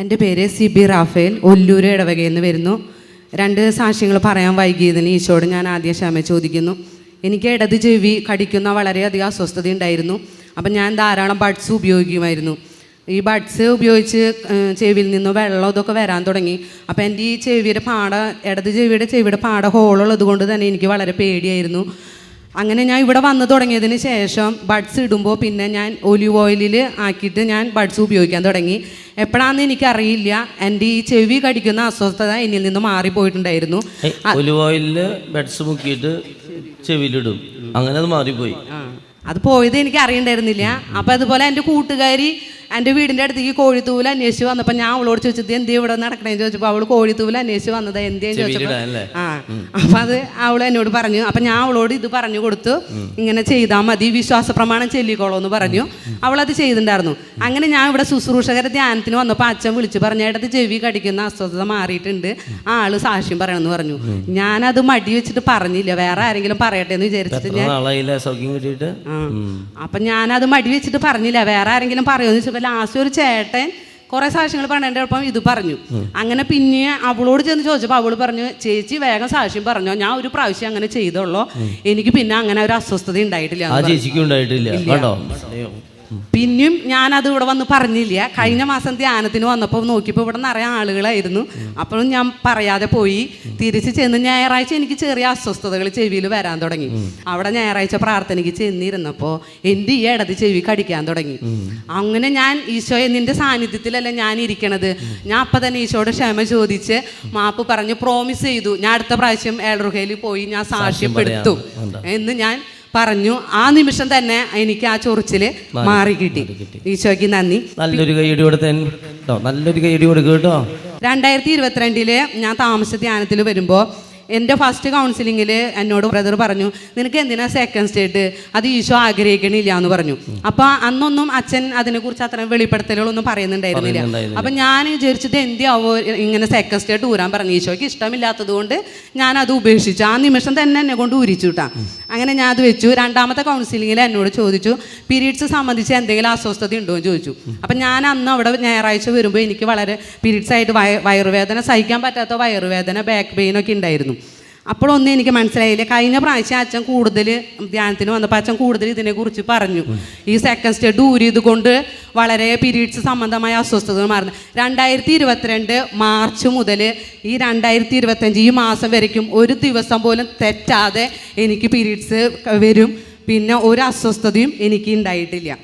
എന്റെ പേര് C B Rafale Ollur ഇടവകയിൽ നിന്ന് വരുന്നു. രണ്ട് സാക്ഷ്യങ്ങൾ പറയാൻ വൈകിയതിന് ഈശോട് ഞാൻ ആദ്യം ക്ഷമ ചോദിക്കുന്നു. എനിക്ക് ഇടത് ചെവി കടിക്കുന്ന വളരെയധികം അസ്വസ്ഥത ഉണ്ടായിരുന്നു. അപ്പം ഞാൻ ധാരാളം ബഡ്സ് ഉപയോഗിക്കുമായിരുന്നു. ഈ ബഡ്സ് ഉപയോഗിച്ച് ചെവിയിൽ നിന്ന് വെള്ളം ഇതൊക്കെ വരാൻ തുടങ്ങി. അപ്പോൾ എന്റെ ഈ ചെവിയുടെ പാട ഇടത് ചെവിയുടെ ചെവിയുടെ പാട ഹോളുള്ളത് കൊണ്ട് തന്നെ എനിക്ക് വളരെ പേടിയായിരുന്നു. അങ്ങനെ ഞാൻ ഇവിടെ വന്നു തുടങ്ങിയതിന് ശേഷം ബഡ്സ് ഇടുമ്പോൾ പിന്നെ ഞാൻ ഒലിവ് ഓയിലിൽ ആക്കിയിട്ട് ഞാൻ ബഡ്സ് ഉപയോഗിക്കാൻ തുടങ്ങി. എപ്പോഴാണെന്ന് എനിക്കറിയില്ല. എന്റെ ഈ ചെവി കടിക്കുന്ന അസ്വസ്ഥത എന്നിൽ നിന്ന് മാറിപ്പോയിട്ടുണ്ടായിരുന്നു. ഒലിവ് ഓയിലിൽ ബഡ്സ് മുക്കിയിട്ട് ചെവിയിലിടും. അങ്ങനെ അത് മാറിപ്പോയി. അത് പോയത് എനിക്ക് അറിയണ്ടായിരുന്നില്ല അപ്പം അതുപോലെ എന്റെ കൂട്ടുകാരി എന്റെ വീടിന്റെ അടുത്തേക്ക് കോഴിത്തൂവൽ അന്വേഷിച്ച് വന്നപ്പോൾ ഞാൻ അവളോട് ചോദിച്ചത് എന്തേ ഇവിടെ നടക്കണേന്ന് ചോദിച്ചപ്പോൾ അവൾ കോഴിത്തൂവൽ അന്വേഷിച്ച് വന്നത് എന്തേന്ന് ചോദിച്ചപ്പോൾ ആ. അപ്പം അത് അവൾ എന്നോട് പറഞ്ഞു. അപ്പം ഞാൻ അവളോട് ഇത് പറഞ്ഞു കൊടുത്തു. ഇങ്ങനെ ചെയ്താൽ മതി വിശ്വാസ പ്രമാണം ചെല്ലിക്കോളൂ എന്ന് പറഞ്ഞു. അവളത് ചെയ്തിട്ടുണ്ടായിരുന്നു. അങ്ങനെ ഞാൻ ഇവിടെ ശുശ്രൂഷകരെ ധ്യാനത്തിന് വന്നപ്പോൾ അച്ഛൻ വിളിച്ച് പറഞ്ഞു ഇടത് ചെവി കടിക്കുന്ന അസ്വസ്ഥത മാറിയിട്ടുണ്ട്. ആ ആൾ സാക്ഷ്യം പറയണമെന്ന് പറഞ്ഞു. ഞാനത് മടി വെച്ചിട്ട് പറഞ്ഞില്ല. വേറെ ആരെങ്കിലും പറയട്ടെ എന്ന് വിചാരിച്ചിട്ട് ഞാൻ അപ്പം ഞാനത് മടി വെച്ചിട്ട് പറഞ്ഞില്ല. വേറെ ആരെങ്കിലും പറയുമെന്ന് വെച്ചപ്പോൾ ലാസ്റ്റ് ഒരു ചേട്ടൻ കുറേ സാക്ഷ്യങ്ങൾ പറഞ്ഞതിന്റെ ഇത് പറഞ്ഞു. അങ്ങനെ പിന്നെ അവളോട് ചെന്ന് ചോദിച്ചപ്പോൾ അവൾ പറഞ്ഞു ചേച്ചി വേഗം സാക്ഷ്യം പറഞ്ഞോ. ഞാൻ ഒരു പ്രാവശ്യം അങ്ങനെ ചെയ്തോളൂ എനിക്ക് പിന്നെ അങ്ങനെ ഒരു അസ്വസ്ഥത ഉണ്ടായിട്ടില്ല. ചേച്ചിക്കും ഉണ്ടായിട്ടില്ല. കേട്ടോ പിന്നെയും ഞാനത് ഇവിടെ വന്ന് പറഞ്ഞില്ല. കഴിഞ്ഞ മാസം ധ്യാനത്തിന് വന്നപ്പോൾ നോക്കിയപ്പോൾ ഇവിടെ നിറയെ ആളുകളായിരുന്നു. അപ്പോഴും ഞാൻ പറയാതെ പോയി. തിരിച്ച് ചെന്ന് ഞായറാഴ്ച എനിക്ക് ചെറിയ അസ്വസ്ഥതകൾ ചെവിയിൽ വരാൻ തുടങ്ങി. അവിടെ ഞായറാഴ്ച പ്രാർത്ഥനയ്ക്ക് ചെന്നിരുന്നപ്പോൾ എന്റെ ഈ ഇടത് ചെവി കടിക്കാൻ തുടങ്ങി. അങ്ങനെ ഞാൻ ഈശോയെ നിന്റെ സാന്നിധ്യത്തിലല്ല ഞാൻ ഇരിക്കണത്? ഞാൻ അപ്പം തന്നെ ഈശോയുടെ ക്ഷമ ചോദിച്ച് മാപ്പ് പറഞ്ഞ് പ്രോമിസ് ചെയ്തു. ഞാൻ അടുത്ത പ്രാവശ്യം ഏളറുകയിൽ പോയി ഞാൻ സാക്ഷ്യപ്പെടുത്തും. എന്ന് ഞാൻ പറഞ്ഞു ആ നിമിഷം തന്നെ എനിക്ക് ആ ചൊറിച്ചിൽ മാറി കിട്ടി. ഈശോയ്ക്ക് നന്ദി. നല്ലൊരു കൈയടി കൊടുത്തേ നല്ലൊരു കൈയടി കൊടുക്കുക കേട്ടോ. രണ്ടായിരത്തി ഇരുപത്തിരണ്ടിൽ ഞാൻ താമസ ധ്യാനത്തിൽ വരുമ്പോൾ എന്റെ ഫസ്റ്റ് കൗൺസിലിങ്ങിൽ എന്നോട് ബ്രദർ പറഞ്ഞു നിനക്ക് എന്തിനാ സെക്കൻഡ് സ്റ്റേറ്റ് അത് ഈശോ ആഗ്രഹിക്കണില്ല എന്ന് പറഞ്ഞു. അപ്പോൾ അന്നൊന്നും അച്ഛൻ അതിനെക്കുറിച്ച് അത്രയും വെളിപ്പെടുത്തലുകളൊന്നും പറയുന്നുണ്ടായിരുന്നില്ല. പറയുന്നുണ്ടായിരുന്നില്ല. അപ്പം ഞാൻ വിചാരിച്ചത് എന്തിയാവോ ഇങ്ങനെ സെക്കൻഡ് സ്റ്റേറ്റ് ഊരാൻ പറഞ്ഞു. ഈശോയ്ക്ക് ഇഷ്ടമില്ലാത്തത് കൊണ്ട് ഞാൻ അത് ഉപേക്ഷിച്ചു. ആ നിമിഷം തന്നെ എന്നെ കൊണ്ട് ഊരിച്ചു കിട്ടാ അങ്ങനെ ഞാൻ അത് വെച്ചു. രണ്ടാമത്തെ കൗൺസിലിങ്ങിൽ എന്നോട് ചോദിച്ചു പീരീഡ്സ് സംബന്ധിച്ച് എന്തെങ്കിലും അസ്വസ്ഥത ഉണ്ടോ? എന്ന് ചോദിച്ചു. അപ്പം ഞാൻ അന്ന് അവിടെ ഞായറാഴ്ച വരുമ്പോൾ എനിക്ക് വളരെ പീരീഡ്സ് ആയിട്ട് വയ വയറുവേദന സഹിക്കാൻ പറ്റാത്ത വയറുവേദന ബാക്ക് പെയിൻ ഒക്കെ ഉണ്ടായിരുന്നു. അപ്പോഴൊന്നും എനിക്ക് മനസ്സിലായില്ല. കഴിഞ്ഞ പ്രാവശ്യം അച്ഛൻ കൂടുതൽ ധ്യാനത്തിന് വന്നപ്പോൾ അച്ഛൻ കൂടുതൽ ഇതിനെക്കുറിച്ച് പറഞ്ഞു. ഈ സെക്കൻഡ് സ്റ്റേ ഊരിയത് കൊണ്ട് വളരെ പീരീഡ്സ് സംബന്ധമായ അസ്വസ്ഥതകൾ മാറുന്നു. രണ്ടായിരത്തി ഇരുപത്തിരണ്ട് മാർച്ച് മുതൽ ഈ രണ്ടായിരത്തി ഇരുപത്തഞ്ച് ഈ മാസം വരയ്ക്കും ഒരു ദിവസം പോലും തെറ്റാതെ എനിക്ക് പീരീഡ്സ് വരും. പിന്നെ ഒരു അസ്വസ്ഥതയും എനിക്ക് ഉണ്ടായിട്ടില്ല.